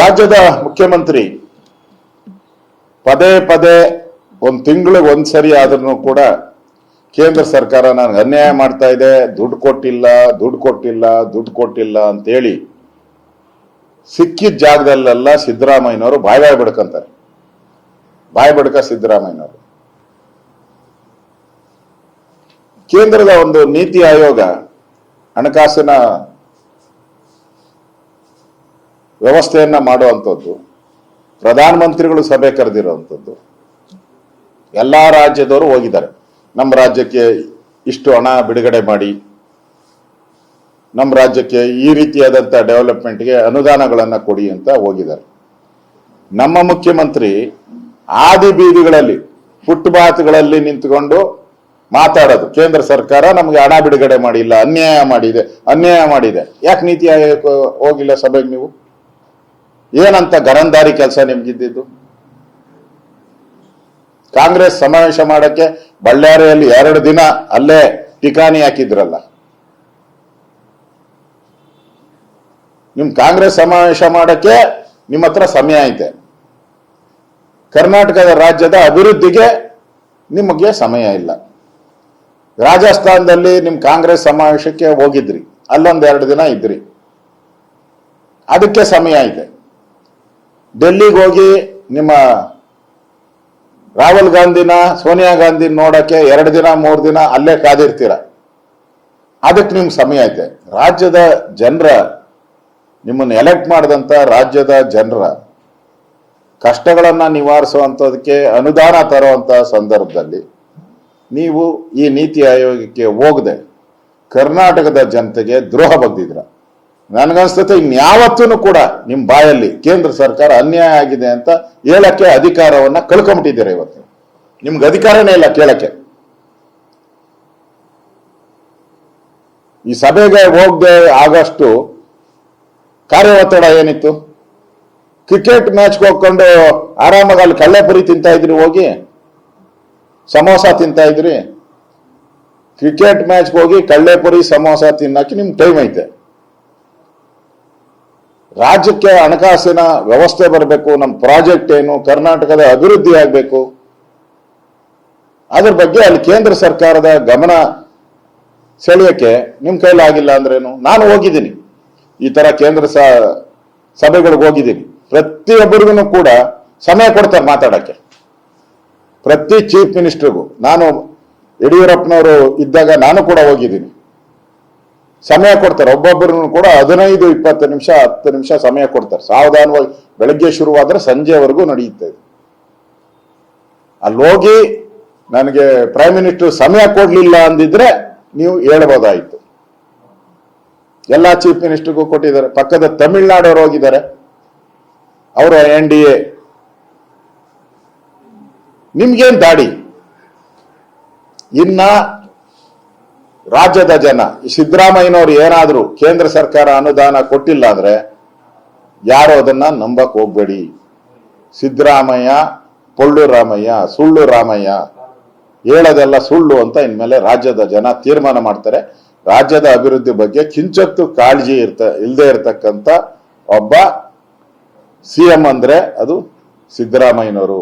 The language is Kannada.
ರಾಜ್ಯದ ಮುಖ್ಯಮಂತ್ರಿ ಪದೇ ಪದೇ ಒಂದು ತಿಂಗಳಿಗೆ ಒಂದ್ಸರಿ ಆದ್ರೂ ಕೂಡ ಕೇಂದ್ರ ಸರ್ಕಾರ ನನಗೆ ಅನ್ಯಾಯ ಮಾಡ್ತಾ ಇದೆ, ದುಡ್ಡು ಕೊಟ್ಟಿಲ್ಲ ದುಡ್ಡು ಕೊಟ್ಟಿಲ್ಲ ದುಡ್ಡು ಕೊಟ್ಟಿಲ್ಲ ಅಂತೇಳಿ ಸಿಕ್ಕಿದ ಜಾಗದಲ್ಲೆಲ್ಲ ಸಿದ್ದರಾಮಯ್ಯನವರು ಬಾಯ್ ಬಾಯ್ ಬಿಡ್ಕಂತಾರೆ. ಬಾಯ್ ಬಡ್ಕ ಸಿದ್ದರಾಮಯ್ಯನವರು. ಕೇಂದ್ರದ ಒಂದು ನೀತಿ ಆಯೋಗ ಹಣಕಾಸಿನ ವ್ಯವಸ್ಥೆಯನ್ನ ಮಾಡುವಂಥದ್ದು, ಪ್ರಧಾನಮಂತ್ರಿಗಳು ಸಭೆ ಕರೆದಿರುವಂಥದ್ದು, ಎಲ್ಲ ರಾಜ್ಯದವರು ಹೋಗಿದ್ದಾರೆ. ನಮ್ಮ ರಾಜ್ಯಕ್ಕೆ ಇಷ್ಟು ಹಣ ಬಿಡುಗಡೆ ಮಾಡಿ, ನಮ್ಮ ರಾಜ್ಯಕ್ಕೆ ಈ ರೀತಿಯಾದಂಥ ಡೆವಲಪ್ಮೆಂಟ್ಗೆ ಅನುದಾನಗಳನ್ನು ಕೊಡಿ ಅಂತ ಹೋಗಿದ್ದಾರೆ. ನಮ್ಮ ಮುಖ್ಯಮಂತ್ರಿ ಆದಿ ಬೀದಿಗಳಲ್ಲಿ, ಫುಟ್ಪಾತ್ಗಳಲ್ಲಿ ನಿಂತುಕೊಂಡು ಮಾತಾಡೋದು. ಕೇಂದ್ರ ಸರ್ಕಾರ ನಮಗೆ ಹಣ ಬಿಡುಗಡೆ ಮಾಡಿಲ್ಲ, ಅನ್ಯಾಯ ಮಾಡಿದೆ ಅನ್ಯಾಯ ಮಾಡಿದೆ. ಯಾಕೆ ನೀತಿ ಆಯೋಗ ಹೋಗಿಲ್ಲ ಸಭೆಗೆ ನೀವು? ಏನಂತ ಗರಂದಾರಿ ಕೆಲಸ ನಿಮ್ಗಿದ್ದಿದ್ದು? ಕಾಂಗ್ರೆಸ್ ಸಮಾವೇಶ ಮಾಡಕ್ಕೆ ಬಳ್ಳಾರಿಯಲ್ಲಿ ಎರಡು ದಿನ ಅಲ್ಲೇ ಟಿಕಾನಿ ಹಾಕಿದ್ರಲ್ಲ. ನಿಮ್ ಕಾಂಗ್ರೆಸ್ ಸಮಾವೇಶ ಮಾಡಕ್ಕೆ ನಿಮ್ಮ ಹತ್ರ ಸಮಯ ಐತೆ. ಕರ್ನಾಟಕದ ರಾಜ್ಯದ ಅಭಿವೃದ್ಧಿಗೆ ನಿಮಗೆ ಸಮಯ ಇಲ್ಲ. ರಾಜಸ್ಥಾನದಲ್ಲಿ ನಿಮ್ ಕಾಂಗ್ರೆಸ್ ಸಮಾವೇಶಕ್ಕೆ ಹೋಗಿದ್ರಿ. ಅಲ್ಲೊಂದೆರಡು ದಿನ ಇದ್ರಿ. ಅದಕ್ಕೆ ಸಮಯ ಐತೆ. ಡೆಲ್ಲಿಗೆ ಹೋಗಿ ನಿಮ್ಮ ರಾಹುಲ್ ಗಾಂಧಿನ, ಸೋನಿಯಾ ಗಾಂಧಿ ನೋಡಕ್ಕೆ ಎರಡು ದಿನ, ಮೂರು ದಿನ ಅಲ್ಲೇ ಕಾದಿರ್ತೀರ. ಅದಕ್ಕೆ ನಿಮ್ಗೆ ಸಮಯ ಐತೆ. ರಾಜ್ಯದ ಜನರ, ನಿಮ್ಮನ್ನು ಎಲೆಕ್ಟ್ ಮಾಡಿದಂತ ರಾಜ್ಯದ ಜನರ ಕಷ್ಟಗಳನ್ನು ನಿವಾರಿಸುವಂಥದಕ್ಕೆ ಅನುದಾನ ತರುವಂಥ ಸಂದರ್ಭದಲ್ಲಿ ನೀವು ಈ ನೀತಿ ಆಯೋಗಕ್ಕೆ ಹೋಗದೆ ಕರ್ನಾಟಕದ ಜನತೆಗೆ ದ್ರೋಹ ಬಗ್ದಿದ್ರ ನನಗನ್ಸ್ತತೆ ಇನ್ಯಾವತ್ತೂ ಕೂಡ ನಿಮ್ಮ ಬಾಯಲ್ಲಿ ಕೇಂದ್ರ ಸರ್ಕಾರ ಅನ್ಯಾಯ ಆಗಿದೆ ಅಂತ ಹೇಳಕ್ಕೆ ಅಧಿಕಾರವನ್ನ ಕಳ್ಕೊಂಬಿಟ್ಟಿದ್ದೀರ ಇವತ್ತು. ನಿಮ್ಗೆ ಅಧಿಕಾರನೇ ಇಲ್ಲ ಕೇಳಕ್ಕೆ. ಈ ಸಭೆಗೆ ಹೋಗದೆ ಆಗಷ್ಟು ಕಾರ್ಯ ಒತ್ತಡ ಏನಿತ್ತು? ಕ್ರಿಕೆಟ್ ಮ್ಯಾಚ್ಗೆ ಹೋಗ್ಕೊಂಡು ಆರಾಮಾಗಿ ಅಲ್ಲಿ ಕಳ್ಳೆಪುರಿ ತಿಂತಾ ಇದ್ರಿ ಹೋಗಿ? ಸಮೋಸ ತಿಂತಾ ಇದ್ರಿ? ಕ್ರಿಕೆಟ್ ಮ್ಯಾಚ್ಗೆ ಹೋಗಿ ಕಳ್ಳೆಪುರಿ, ಸಮೋಸ ತಿನ್ನಕ್ಕೆ ನಿಮ್ಗೆ ಟೈಮ್ ಐತೆ. ರಾಜ್ಯಕ್ಕೆ ಹಣಕಾಸಿನ ವ್ಯವಸ್ಥೆ ಬರಬೇಕು ನಮ್ಮ ಪ್ರಾಜೆಕ್ಟ್ ಏನು, ಕರ್ನಾಟಕದ ಅಭಿವೃದ್ಧಿ ಆಗಬೇಕು. ಅದ್ರ ಬಗ್ಗೆ ಅಲ್ಲಿ ಕೇಂದ್ರ ಸರ್ಕಾರದ ಗಮನ ಸೆಳೆಯಕ್ಕೆ ನಿಮ್ ಕೈಲಾಗಿಲ್ಲ ಅಂದ್ರೇನು? ನಾನು ಹೋಗಿದ್ದೀನಿ. ಈ ತರ ಕೇಂದ್ರ ಸಭೆಗಳಿಗೆ ಹೋಗಿದ್ದೀನಿ. ಪ್ರತಿಯೊಬ್ಬರಿಗೂ ಕೂಡ ಸಮಯ ಕೊಡ್ತಾರೆ ಮಾತಾಡಕ್ಕೆ. ಪ್ರತಿ ಚೀಫ್ ಮಿನಿಸ್ಟರ್ಗೂ. ನಾನು ಯಡಿಯೂರಪ್ಪನವರು ಇದ್ದಾಗ ನಾನು ಕೂಡ ಹೋಗಿದ್ದೀನಿ. ಸಮಯ ಕೊಡ್ತಾರೆ. ಒಬ್ಬೊಬ್ಬರನ್ನು ಕೂಡ ಹದಿನೈದು, ಇಪ್ಪತ್ತು ನಿಮಿಷ, ಹತ್ತು ನಿಮಿಷ ಸಮಯ ಕೊಡ್ತಾರೆ. ಸಾವಧಾನವಾಗಿ ಬೆಳಗ್ಗೆ ಶುರುವಾದ್ರೆ ಸಂಜೆವರೆಗೂ ನಡೆಯುತ್ತೆ ಇದು. ಅಲ್ಲಿ ಹೋಗಿ ನನಗೆ ಪ್ರೈಮ್ ಮಿನಿಸ್ಟರ್ ಸಮಯ ಕೊಡ್ಲಿಲ್ಲ ಅಂದಿದ್ರೆ ನೀವು ಹೇಳ್ಬೋದಾಯ್ತು. ಎಲ್ಲಾ ಚೀಫ್ ಮಿನಿಸ್ಟರ್ಗೂ ಕೊಟ್ಟಿದ್ದಾರೆ. ಪಕ್ಕದ ತಮಿಳ್ನಾಡವರು ಹೋಗಿದ್ದಾರೆ. ಅವರು ಎನ್ ಡಿ ಎ. ನಿಮ್ಗೇನ್ ದಾಡಿ? ಇನ್ನ ರಾಜ್ಯದ ಜನ ಸಿದ್ದರಾಮಯ್ಯನವರು ಏನಾದರೂ ಕೇಂದ್ರ ಸರ್ಕಾರ ಅನುದಾನ ಕೊಟ್ಟಿಲ್ಲ ಅಂದ್ರೆ ಯಾರು ಅದನ್ನ ನಂಬಕ್ಕೆ ಹೋಗ್ಬೇಡಿ. ಸಿದ್ದರಾಮಯ್ಯ ಪೊಳ್ಳು ರಾಮಯ್ಯ ಸುಳ್ಳು ರಾಮಯ್ಯ ಹೇಳೋದೆಲ್ಲ ಸುಳ್ಳು ಅಂತ ಇನ್ಮೇಲೆ ರಾಜ್ಯದ ಜನ ತೀರ್ಮಾನ ಮಾಡ್ತಾರೆ. ರಾಜ್ಯದ ಅಭಿವೃದ್ಧಿ ಬಗ್ಗೆ ಕಿಂಚತ್ತು ಕಾಳಜಿ ಇರ್ತ ಇಲ್ಲದೆ ಇರತಕ್ಕಂತ ಒಬ್ಬ ಸಿ ಎಂ ಅಂದ್ರೆ ಅದು ಸಿದ್ದರಾಮಯ್ಯನವರು.